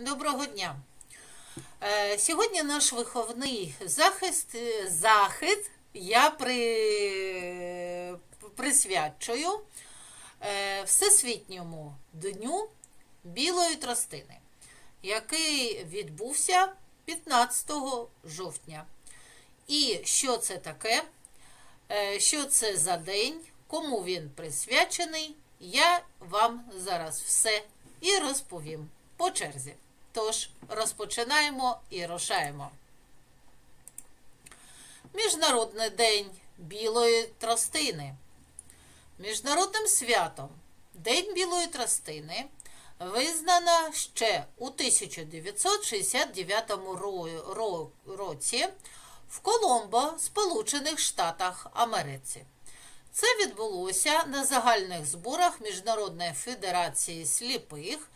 Доброго дня. Е, Сьогодні наш виховний захист, е, захід я при, присвячую е, Всесвітньому дню білої тростини, який відбувся 15 жовтня. І що це таке? Що це за день? Кому він присвячений? Я вам зараз все і розповім по черзі. Тож розпочинаємо і рушаємо. Міжнародний день білої тростини. Міжнародним святом День білої тростини визнано ще у 1969 ро- ро- році в Коломбо, Сполучених Штатах Америці. Це відбулося на загальних зборах Міжнародної федерації сліпих,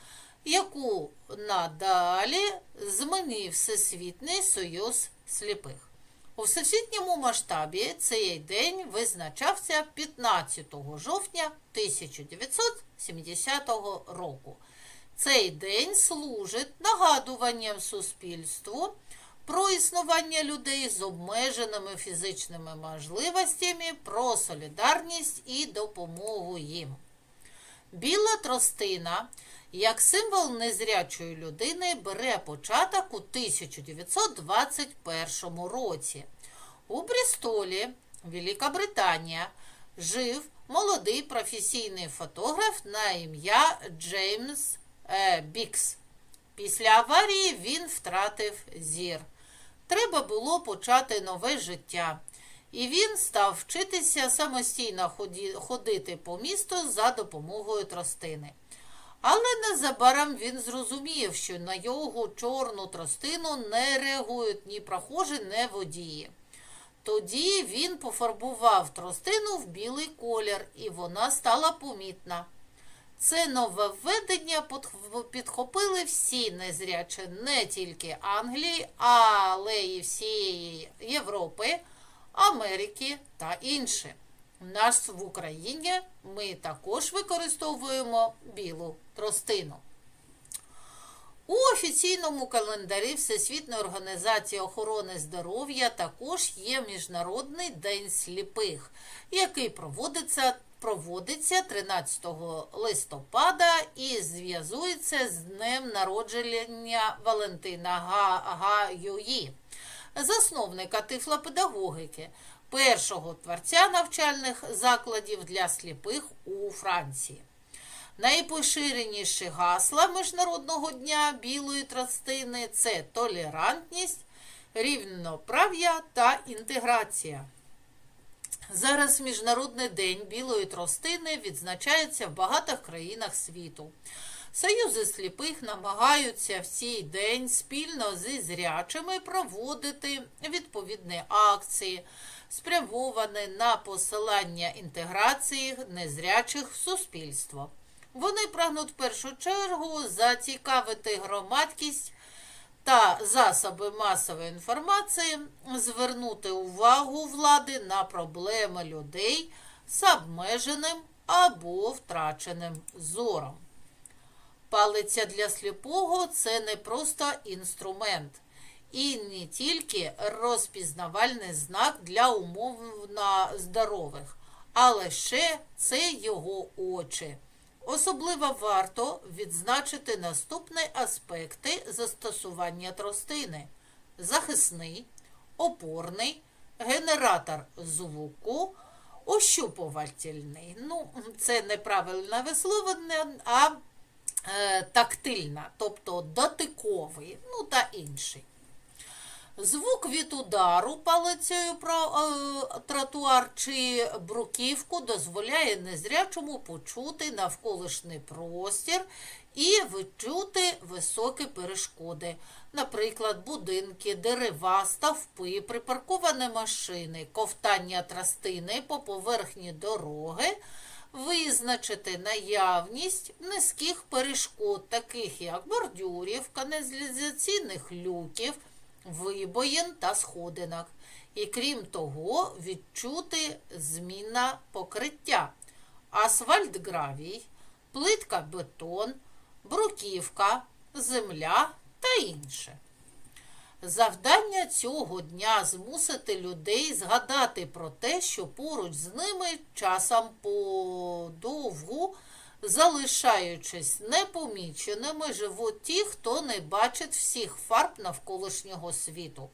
яку надалі змінив Всесвітній Союз сліпих. У всесвітньому масштабі цей день визначався 15 жовтня 1970 року. Цей день служить нагадуванням суспільству про існування людей з обмеженими фізичними можливостями, про солідарність і допомогу їм. Біла тростина, як символ незрячої людини, бере початок у 1921 році. У Брістолі, Велика Британія, жив молодий професійний фотограф на ім'я Джеймс е, Бікс. Після аварії він втратив зір. Треба було почати нове життя. І він став вчитися самостійно ходити по місту за допомогою тростини. Але незабаром він зрозумів, що на його чорну тростину не реагують ні прохожі, ні водії. Тоді він пофарбував тростину в білий колір, і вона стала помітна. Це нововведення подх- підхопили всі незрячі не тільки Англії, але й всієї Європи, Америки та інші. У нас в Україні ми також використовуємо білу тростину. У офіційному календарі Всесвітньої організації охорони здоров'я також є Міжнародний день сліпих, який проводиться, проводиться 13 листопада і зв'язується з днем народження Валентина Га- Гаюї, засновника тифлопедагогіки, першого творця навчальних закладів для сліпих у Франції. Найпоширеніші гасла Міжнародного дня білої тростини це толерантність, рівноправ'я та інтеграція. Зараз Міжнародний день білої тростини відзначається в багатьох країнах світу. Союзи сліпих намагаються в цей день спільно зі зрячими проводити відповідні акції, спрямовані на посилання інтеграції незрячих в суспільство. Вони прагнуть в першу чергу зацікавити громадськість та засоби масової інформації, звернути увагу влади на проблеми людей з обмеженим або втраченим зором. Палиця для сліпого це не просто інструмент і не тільки розпізнавальний знак для умовно здорових, але ще це його очі. Особливо варто відзначити наступні аспекти застосування тростини: захисний, опорний, генератор звуку, ощупувальний. Ну, це неправильне висловлення, а е, тактильна, тобто дотиковий, ну та інший. Звук від удару палицею про е, тротуар чи бруківку дозволяє незрячому почути навколишній простір і відчути високі перешкоди, наприклад, будинки, дерева, ставпи, припарковані машини, ковтання тростини по поверхні дороги, визначити наявність низьких перешкод, таких як бордюрів, каналізаційних люків вибоїн та сходинок. І крім того, відчути зміна покриття. Асфальт гравій, плитка бетон, бруківка, земля та інше. Завдання цього дня змусити людей згадати про те, що поруч з ними часом подовгу, залишаючись непоміченими, живуть ті, хто не бачить всіх фарб навколишнього світу.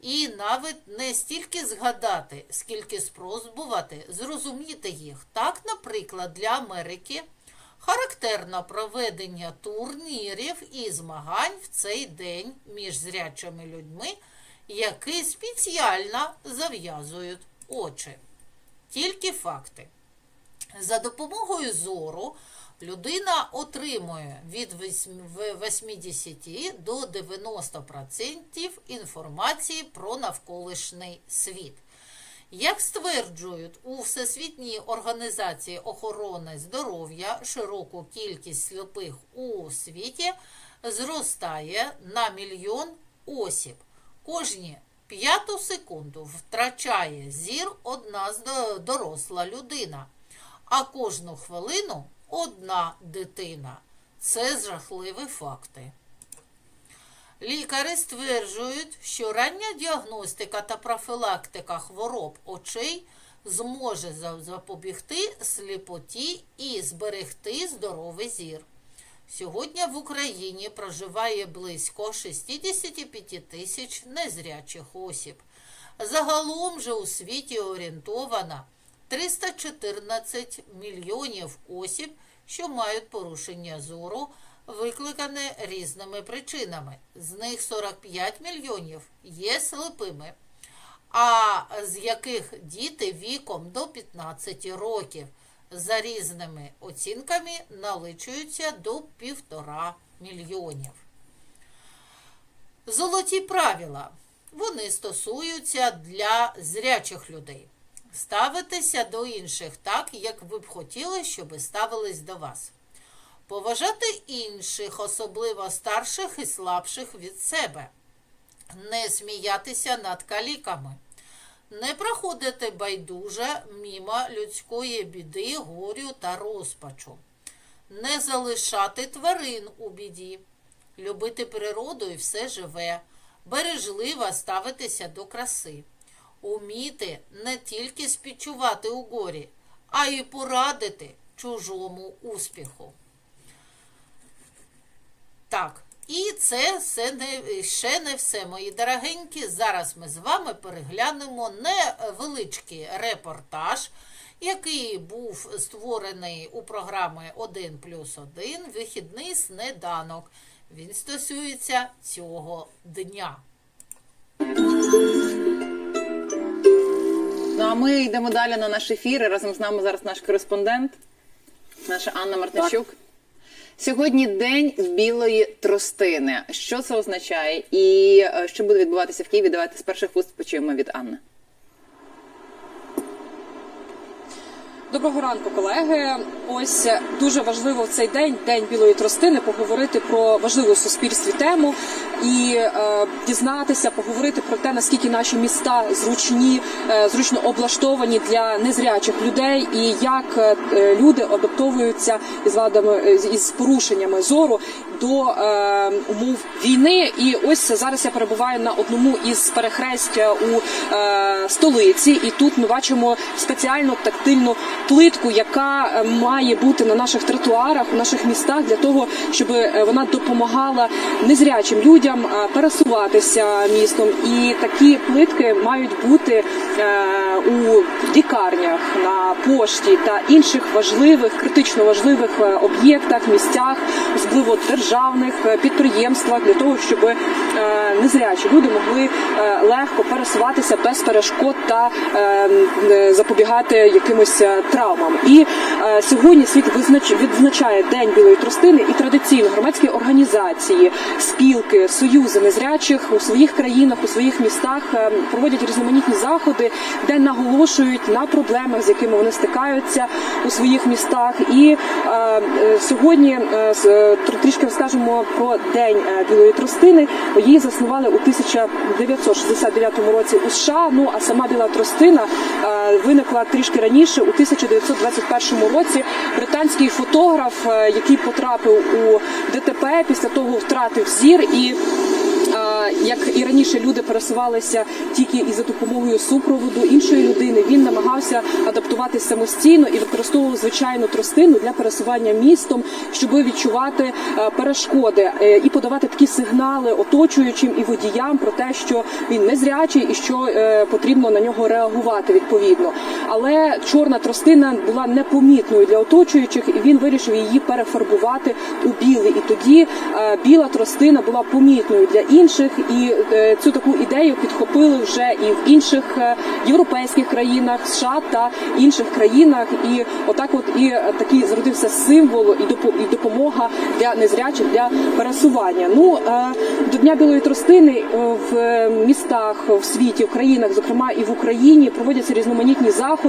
І навіть не стільки згадати, скільки спробувати зрозуміти їх. Так, наприклад, для Америки характерно проведення турнірів і змагань в цей день між зрячими людьми, які спеціально зав'язують очі. Тільки факти. За допомогою зору людина отримує від 80 до 90% інформації про навколишній світ. Як стверджують у Всесвітній організації охорони здоров'я, широку кількість сліпих у світі зростає на мільйон осіб. Кожні п'яту секунду втрачає зір одна доросла людина, а кожну хвилину одна дитина. Це жахливі факти. Лікарі стверджують, що рання діагностика та профілактика хвороб очей зможе запобігти сліпоті і зберегти здоровий зір. Сьогодні в Україні проживає близько 65 тисяч незрячих осіб. Загалом же у світі орієнтовано 314 мільйонів осіб, що мають порушення зору, викликане різними причинами. З них 45 мільйонів є слепими, а з яких діти віком до 15 років за різними оцінками наличуються до півтора мільйонів. Золоті правила. Вони стосуються для зрячих людей. Ставитися до інших так, як ви б хотіли, щоб ставились до вас. Поважати інших, особливо старших і слабших від себе. Не сміятися над каліками. Не проходити байдуже мімо людської біди, горю та розпачу. Не залишати тварин у біді. Любити природу і все живе. Бережливо ставитися до краси. Уміти не тільки співчувати у горі, а й порадити чужому успіху. Так, і це все не, ще не все, мої дорогенькі. Зараз ми з вами переглянемо невеличкий репортаж, який був створений у програми 1 плюс 1 вихідний сніданок. Він стосується цього дня. Ну а ми йдемо далі на наш ефір. І Разом з нами зараз наш кореспондент, наша Анна Мартищук. Сьогодні день білої тростини. Що це означає? І е, що буде відбуватися в Києві? Давайте з перших вуст почуємо від Анни. Доброго ранку, колеги. Ось дуже важливо в цей день, день білої тростини, поговорити про важливу в суспільстві тему і е, дізнатися, поговорити про те, наскільки наші міста зручні, е, зручно облаштовані для незрячих людей, і як е, люди адаптовуються із вадами е, із порушеннями зору до е, умов війни. І ось зараз я перебуваю на одному із перехрестя у е, столиці, і тут ми бачимо спеціальну тактильну плитку, яка е, має бути на наших тротуарах, у наших містах для того, щоб е, вона допомагала незрячим людям е, пересуватися містом. І такі плитки мають бути е, у лікарнях, на пошті та інших важливих, критично важливих е, об'єктах, місцях, особливо державних підприємствах, для того, щоб незрячі люди могли легко пересуватися без перешкод та запобігати якимось травмам. І сьогодні світ відзначає День білої тростини і традиційно громадські організації, спілки, союзи незрячих у своїх країнах, у своїх містах е, проводять різноманітні заходи, де наголошують на проблемах, з якими вони стикаються у своїх містах. І е, сьогодні е, е, тр- трішки розкажемо про День е, білої тростини. Її заснували у 1969 році у США. Ну а сама біла тростина е, виникла трішки раніше, у 1921 році. Британський фотограф, який потрапив у ДТП після того втратив зір і. Як і раніше люди пересувалися тільки із за допомогою супроводу іншої людини, він намагався адаптуватися самостійно і використовував звичайну тростину для пересування містом, щоб відчувати е, перешкоди е, і подавати такі сигнали оточуючим і водіям про те, що він незрячий і що е, потрібно на нього реагувати відповідно. Але чорна тростина була непомітною для оточуючих, і він вирішив її перефарбувати у білий. І тоді е, біла тростина була помітною для інших, і е, цю таку ідею підхопили вже і в інших е, європейських країнах, США та інших країнах. І отак, от і такий зродився символ і допо- і допомога для незрячих для пересування. Ну до дня білої тростини в містах в світі, в країнах, зокрема і в Україні, проводяться різноманітні заходи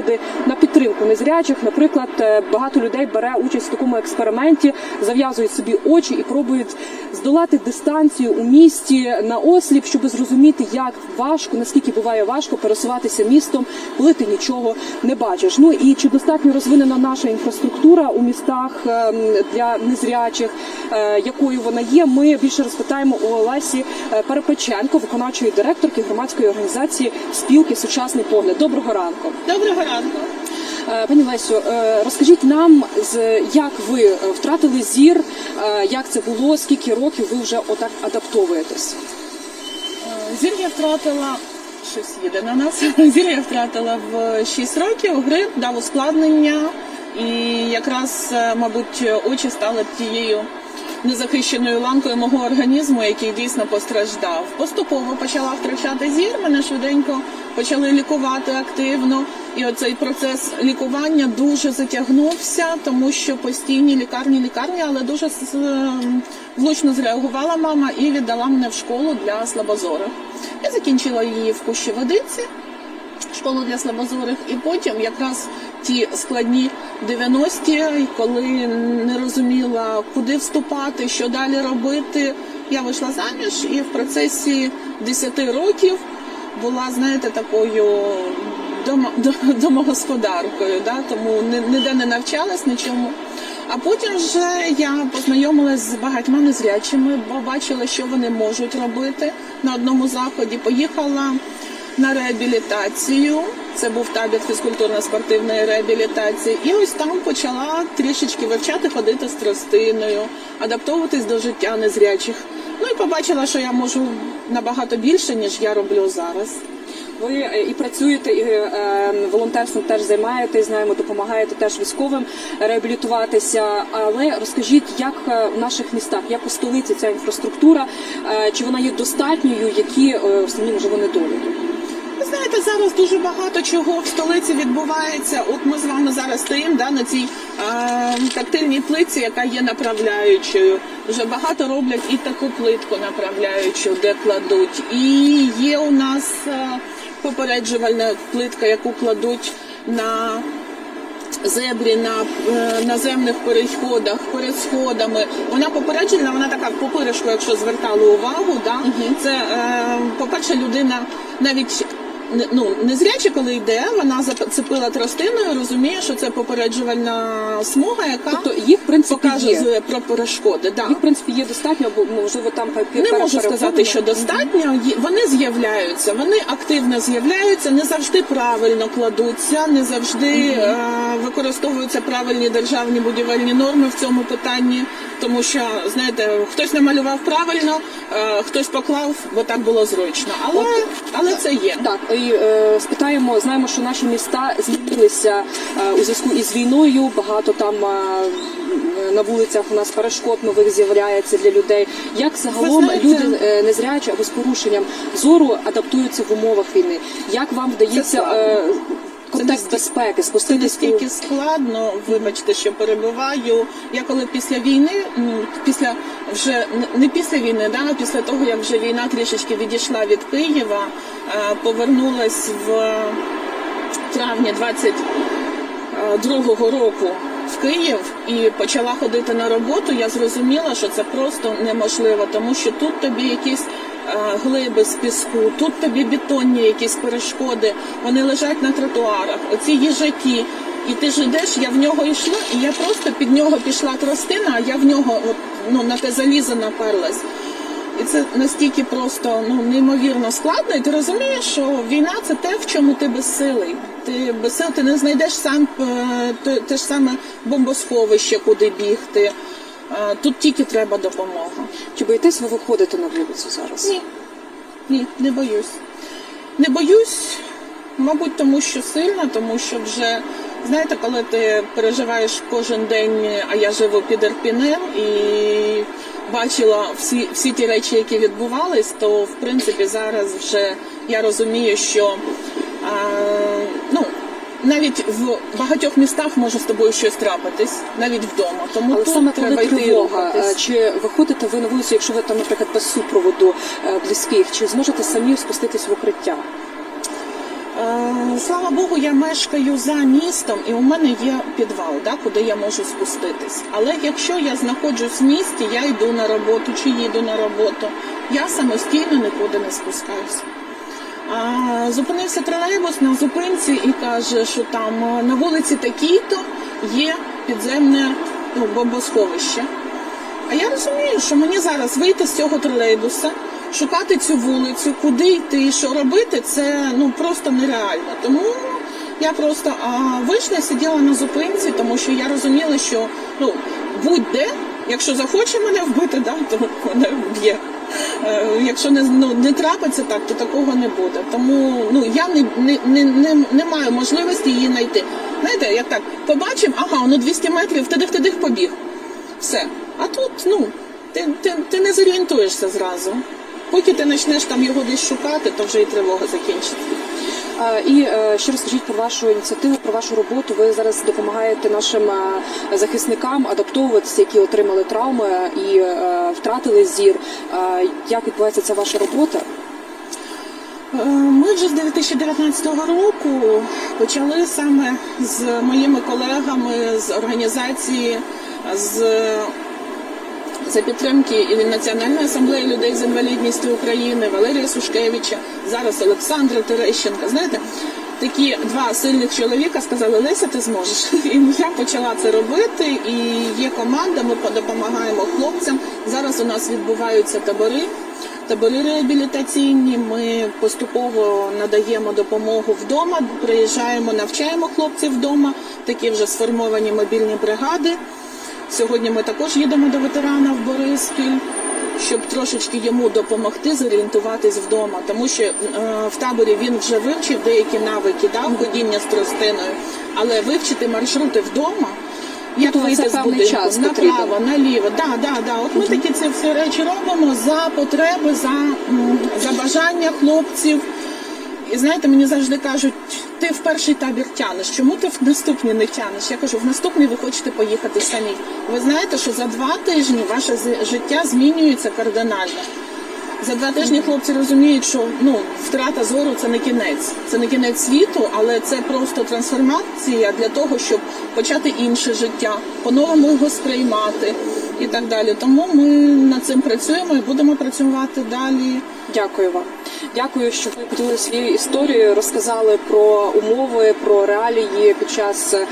на підтримку незрячих. Наприклад, е, багато людей бере участь в такому експерименті, зав'язують собі очі і пробують здолати дистанцію у місті на осліп, щоб зрозуміти, як важко, наскільки буває важко пересуватися містом, коли ти нічого не бачиш. Ну і чи достатньо розвинена наша інфраструктура у містах ем, для незрячих, е, якою вона є? Ми більше розпитаємо у Олесі е, Перепеченко, виконавчої директорки громадської організації спілки Сучасний погляд. Доброго ранку. Доброго Е, Пані Лесю, е, розкажіть нам, як ви е, втратили зір, як це було, скільки років ви вже отак адаптовуєтесь? Зір я втратила щось їде на нас. Зір я втратила в 6 років. Грип дав ускладнення, і якраз, мабуть, очі стали тією незахищеною ланкою мого організму, який дійсно постраждав. Поступово почала втрачати зір. Мене швиденько почали лікувати активно. І оцей процес лікування дуже затягнувся, тому що постійні лікарні, лікарні, але дуже ем, влучно зреагувала мама і віддала мене в школу для слабозорих. Я закінчила її в Пущі Водиці, школу для слабозорих, і потім якраз ті складні 90-ті, коли не розуміла, куди вступати, що далі робити. Я вийшла заміж і в процесі 10 років була, знаєте, такою домогосподаркою, да? тому ні- ніде не навчалась нічому. А потім вже я познайомилась з багатьма незрячими, бо бачила, що вони можуть робити на одному заході. Поїхала на реабілітацію. Це був табір фізкультурно-спортивної реабілітації. І ось там почала трішечки вивчати ходити з тростиною, адаптовуватись до життя незрячих. Ну і побачила, що я можу набагато більше, ніж я роблю зараз. Ви е, і працюєте, і е, волонтерством теж займаєтесь, знаємо, допомагаєте теж військовим реабілітуватися. Але розкажіть, як е, в наших містах, як у столиці ця інфраструктура, е, чи вона є достатньою, які е, основні можливо недоліки? Знаєте, зараз дуже багато чого в столиці відбувається. От ми з вами зараз стоїмо да, на цій е, тактильній плитці, яка є направляючою. Вже багато роблять і таку плитку направляючу, де кладуть. І є у нас е, попереджувальна плитка, яку кладуть на зебрі на е, наземних переходах, перед сходами. Вона попереджена, вона така в попиришку, якщо звертали увагу. Да? Це, е, по-перше, людина навіть ну, незряче, коли йде, вона зацепила тростиною, розуміє, що це попереджувальна смуга, яка Тобто їх в принципі є. про перешкоди. Да. Їх в принципі є достатньо, або можливо там Не можу сказати, що достатньо. Вони з'являються, вони активно з'являються, не завжди правильно кладуться, не завжди е, використовуються правильні державні будівельні норми в цьому питанні. Тому що знаєте, хтось намалював правильно, е, хтось поклав, бо так було зручно. Але, але це є. Так, і е, спитаємо, знаємо, що наші міста змінилися е, у зв'язку із війною. Багато там е, на вулицях у нас перешкод нових з'являється для людей. Як загалом знаєте- люди е, незрячі або з порушенням зору адаптуються в умовах війни? Як вам вдається е, контекст безпеки, Це спуститись настільки складно, вибачте, що перебиваю. Я коли після війни, після вже не- після війни, да, а після того як вже війна трішечки відійшла від Києва, е, повернулась в травні 22-го року в Київ і почала ходити на роботу, я зрозуміла, що це просто неможливо, тому що тут тобі якісь е, глиби з піску, тут тобі бетонні якісь перешкоди, вони лежать на тротуарах. Оці їжаки, І ти ж йдеш, я в нього йшла, і я просто під нього пішла тростина, а я в нього от, ну, на те залізо наперлась. І це настільки просто ну, неймовірно складно. І ти розумієш, що війна це те, в чому ти безсилий. Ти без сил ти не знайдеш сам е, те ж саме бомбосховище, куди бігти. Е, Тут тільки треба допомога. Чи боїтесь ви виходити на вулицю зараз? Ні, ні, не боюсь. Не боюсь, мабуть, тому що сильно, тому що вже, знаєте, коли ти переживаєш кожен день, а я живу під Ірпінем і бачила всі, всі ті речі, які відбувались, то в принципі зараз вже я розумію, що а, ну, навіть в багатьох містах може з тобою щось трапитись, навіть вдома. Тому Але тут саме коли йти і тривога, рухатись. е, чи виходите ви на вулицю, якщо ви там, наприклад, без супроводу е, близьких, чи зможете самі спуститись в укриття? Е, Слава Богу, я мешкаю за містом, і у мене є підвал, да, куди я можу спуститись. Але якщо я знаходжусь в місті, я йду на роботу чи їду на роботу, я самостійно нікуди не спускаюся. Зупинився тролейбус на зупинці і каже, що там е, на вулиці такій-то є підземне ну, бомбосховище. А я розумію, що мені зараз вийти з цього тролейбуса, шукати цю вулицю, куди йти, що робити, це ну просто нереально. Тому я просто а, вийшла, сиділа на зупинці, тому що я розуміла, що ну будь-де, якщо захоче мене вбити, да, то мене вб'є. Е, Якщо не, ну, не трапиться так, то такого не буде. Тому ну я не, не, не, не, не маю можливості її знайти. Знаєте, як так побачив, ага, ну 200 метрів, тидих-тидих побіг. Все. А тут, ну, ти, ти, ти не зорієнтуєшся зразу. Поки ти почнеш там його десь шукати, то вже і тривога закінчиться. Е, І е, ще розкажіть про вашу ініціативу, про вашу роботу. Ви зараз допомагаєте нашим е, захисникам адаптовуватися, які отримали травми і втратили зір. Як відбувається ця ваша робота? Ми вже з 2019 року почали саме з моїми колегами з організації з за підтримки і Національної асамблеї людей з інвалідністю України Валерія Сушкевича, зараз Олександра Терещенка. Знаєте, такі два сильних чоловіка сказали, Леся, ти зможеш. І я почала це робити. І є команда, ми допомагаємо хлопцям. Зараз у нас відбуваються табори. Табори реабілітаційні. Ми поступово надаємо допомогу вдома. Приїжджаємо, навчаємо хлопців вдома. Такі вже сформовані мобільні бригади. Сьогодні ми також їдемо до ветерана в Бориспіль, щоб трошечки йому допомогти зорієнтуватись вдома, тому що е, в таборі він вже вивчив деякі навики, да, ходіння з тростиною, але вивчити маршрути вдома. Як Тобто вийти з будинку, час направо, наліво, да, да, да. От ми такі ці всі речі робимо за потреби, за, за бажання хлопців. І знаєте, мені завжди кажуть, ти в перший табір тянеш. Чому ти в наступний не тянеш? Я кажу, в наступний ви хочете поїхати самі. Ви знаєте, що за два тижні ваше життя змінюється кардинально. За два тижні хлопці розуміють, що ну втрата зору це не кінець, це не кінець світу, але це просто трансформація для того, щоб почати інше життя, по-новому його сприймати і так далі. Тому ми над цим працюємо і будемо працювати далі. Дякую вам. Дякую, що ви поділили своєю історією, розказали про умови, про реалії під час е,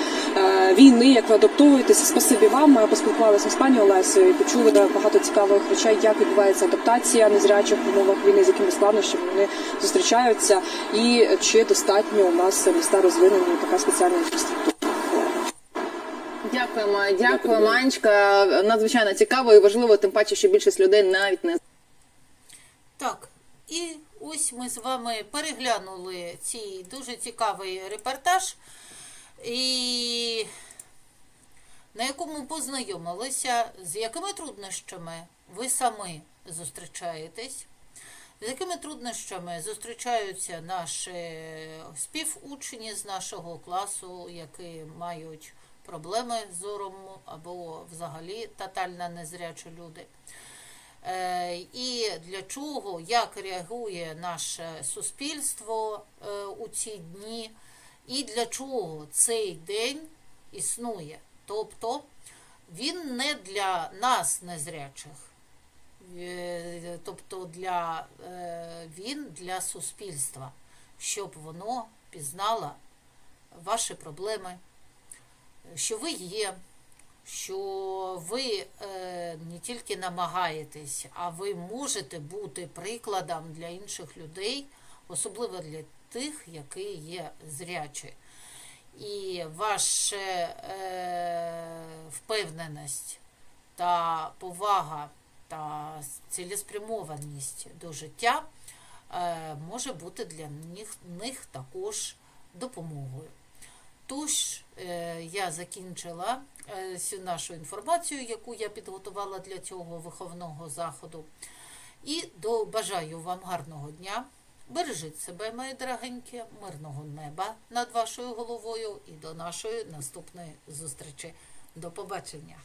війни, як ви адаптовуєтеся. Спасибі вам. Ми поспілкувалися з пані Олесею і почули багато цікавих речей, як відбувається адаптація незрячих в умовах війни, з якими складнощами вони зустрічаються, і чи достатньо у нас міста розвинені така спеціальна інфраструктура. Дякуємо, дякую, Манечка. Надзвичайно цікаво і важливо, тим паче, що більшість людей навіть не Так, і ось ми з вами переглянули цей дуже цікавий репортаж, і на якому познайомилися, з якими труднощами ви самі зустрічаєтесь, з якими труднощами зустрічаються наші співучні з нашого класу, які мають проблеми з зором або взагалі тотально незрячі люди. Е, І для чого, як реагує наше суспільство е, у ці дні, і для чого цей день існує. Тобто він не для нас незрячих, е, тобто для, він для суспільства, щоб воно пізнало ваші проблеми, що ви є, що ви е, не тільки намагаєтесь, а ви можете бути прикладом для інших людей, особливо для тих, які є зрячі. І ваша е, впевненість та повага та цілеспрямованість до життя е, може бути для них, них також допомогою. Тож, е, я закінчила е, всю нашу інформацію, яку я підготувала для цього виховного заходу. І до, бажаю вам гарного дня. Бережіть себе, мої дорогенькі, мирного неба над вашою головою і до нашої наступної зустрічі. До побачення!